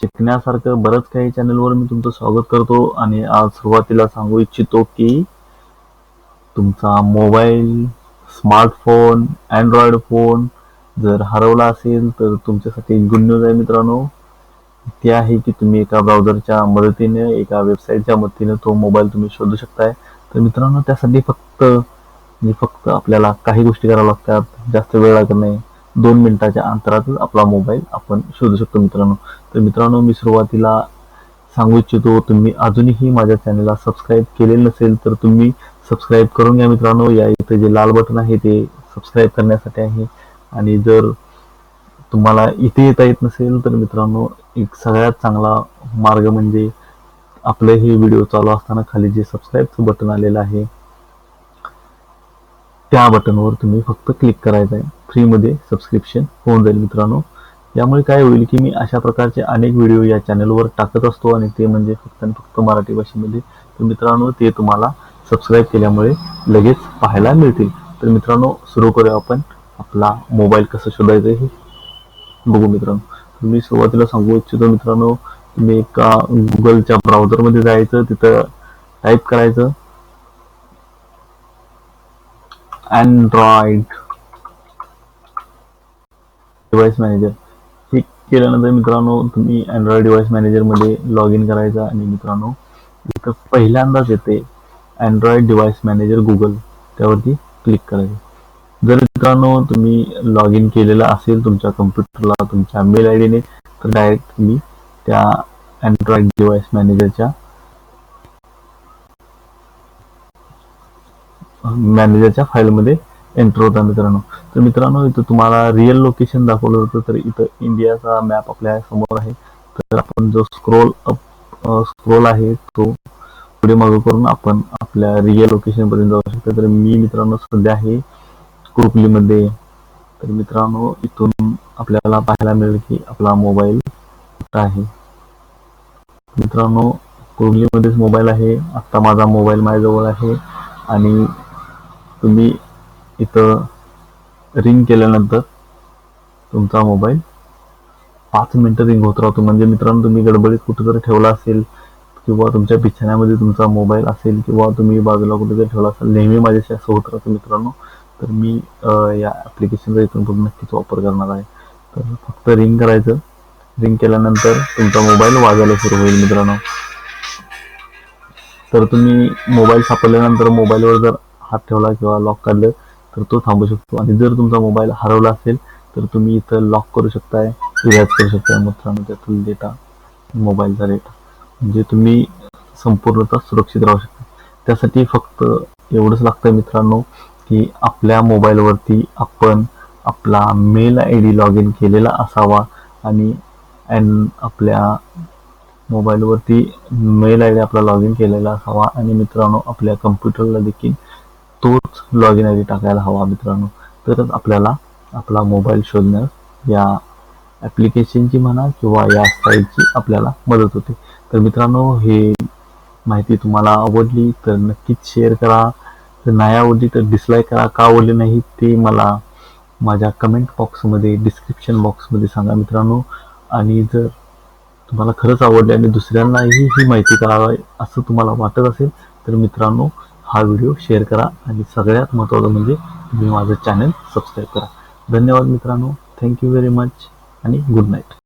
शिकण्यासारखं बरंच काही चॅनलवर मी तुमचं स्वागत करतो आणि आज सुरुवातीला सांगू इच्छितो की तुमचा मोबाईल स्मार्टफोन अँड्रॉइड फोन जर हरवला असेल तर तुमच्यासाठी गुड न्यूज आहे मित्रांनो. ते आहे की तुम्ही एका ब्राउझरच्या मदतीने एका वेबसाईटच्या मदतीने तो मोबाईल तुम्ही शोधू शकताय. तर मित्रांनो त्यासाठी फक्त म्हणजे फक्त आपल्याला काही गोष्टी कराव्या लागतात. जास्त वेळ लागत नाही. दोन मिनिटाच्या अंतरातच आपला मोबाईल आपण शोधू शकतो मित्रांनो. तर मित्रांनो मी सुरुवातीला सांगू इच्छितो तुम्ही अजूनही माझ्या चॅनलला सबस्क्राईब केलेलं नसेल तर तुम्ही सबस्क्राईब करून घ्या मित्रांनो. या इथे जे लाल बटन आहे ते सबस्क्राईब करण्यासाठी आहे. आणि जर तुम्हाला इथे येता येत नसेल तर मित्रांनो एक सगळ्यात चांगला मार्ग म्हणजे आपलं हे व्हिडिओ चालू असताना खाली जे सबस्क्राईबचं बटन आलेलं आहे त्या बटनवर तुम्ही फक्त क्लिक करायचं आहे. फ्रीमध्ये सबस्क्रिप्शन होऊन जाईल मित्रांनो. यामुळे काय होईल की मी अशा प्रकारचे अनेक व्हिडिओ या चॅनलवर टाकत असतो आणि ते म्हणजे फक्त आणि फक्त मराठी भाषेमध्ये. तर मित्रांनो ते तुम्हाला सबस्क्राईब केल्यामुळे लगेच पाहायला मिळतील. तर मित्रांनो सुरू करूया आपण. आपला मोबाईल कसं शोधायचं हे बघू मित्रांनो. तर मी सुरुवातीला सांगू इच्छितो मित्रांनो तुम्ही एका गुगलच्या ब्राउझरमध्ये जायचं तिथं टाईप करायचं. अँड्रॉइड डिव्हाइस मॅनेजर केल्यानंतर मित्रांनो तुम्ही अँड्रॉइड डिव्हाइस मॅनेजरमध्ये लॉग इन करायचा आणि मित्रांनो इथं पहिल्यांदाच येते अँड्रॉइड डिव्हाइस मॅनेजर गुगल त्यावरती क्लिक करायचं. जर मित्रांनो तुम्ही लॉग इन केलेलं असेल तुमच्या कम्प्युटरला तुमच्या मेल आय डीने तर डायरेक्ट तुम्ही त्या अँड्रॉइड डिव्हाइस मॅनेजरच्या मॅनेजरच्या फाईलमध्ये एंटर होता मित्रांनो. तर मित्रांनो इथं तुम्हाला रिअल लोकेशन दाखवलं होतं तर इथं इंडियाचा मॅप आपल्यासमोर आहे. तर आपण जो स्क्रोल अप स्क्रोल आहे तो पुढे मागं करून आपण आपल्या रिअल लोकेशन पर्यंत जाऊ शकतो. तर मी मित्रांनो सध्या आहे कुरुपलीमध्ये तर मित्रांनो इथून आपल्याला पाहायला मिळेल की आपला मोबाईल आहे. मित्रांनो कुरुपलीमध्येच मोबाईल आहे. आत्ता माझा मोबाईल माझ्याजवळ आहे. आणि तुम्ही इथं रिंग केल्यानंतर तुमचा मोबाईल पाच मिनटं रिंग होत राहतो. म्हणजे मित्रांनो तुम्ही गडबडीत कुठं जर ठेवला असेल किंवा तुमच्या बिछाण्यामध्ये तुमचा मोबाईल असेल किंवा तुम्ही बाजूला कुठे जर ठेवला असेल नेहमी माझ्याशी असं होत राहतं मित्रांनो. तर मी या ॲप्लिकेशनचा इथून पुढे नक्कीच वापर करणार आहे. तर फक्त रिंग करायचं. रिंग केल्यानंतर तुमचा मोबाईल वाजायला सुरू होईल मित्रांनो. तर तुम्ही मोबाईल सापडल्यानंतर मोबाईलवर जर हात ठेवला किंवा लॉक काढलं तर तो थांबू शकतो. आणि जर तुमचा मोबाईल हरवला असेल तर तुम्ही इथं लॉक करू शकताय इरॅज करू शकताय मित्रांनो त्यातून डेटा मोबाईलचा डेटा म्हणजे तुम्ही संपूर्णतः सुरक्षित राहू शकता. त्यासाठी फक्त एवढंच लागतं मित्रांनो की आपल्या मोबाईलवरती आपण आपला mail I D log in केलेला असावा आणि अँड आपल्या मोबाईलवरती मेल आय डी आपला लॉग इन केलेला असावा. आणि मित्रांनो आपल्या कम्प्युटरला देखील लॉग इन आय डी टाकायला हवा मित्रांनो. तरच आपल्याला आपला मोबाईल शोधण्यास या ॲप्लिकेशनची म्हणा किंवा या साईटची आपल्याला मदत होते. तर मित्रांनो हे माहिती तुम्हाला आवडली तर नक्कीच शेअर करा. जर नाही आवडली तर डिसलाईक करा. का आवडली नाही ते मला माझ्या कमेंट बॉक्समध्ये डिस्क्रिप्शन बॉक्समध्ये सांगा मित्रांनो. आणि जर तुम्हाला खरंच आवडले आणि दुसऱ्यांनाही ही माहिती करावी असं तुम्हाला वाटत असेल तर मित्रांनो हा व्हिडिओ शेअर करा आणि सगळ्यात महत्त्वाचं म्हणजे तुम्ही माझं चॅनल सबस्क्राईब करा. धन्यवाद मित्रांनो. थँक्यू व्हेरी मच आणि गुड नाईट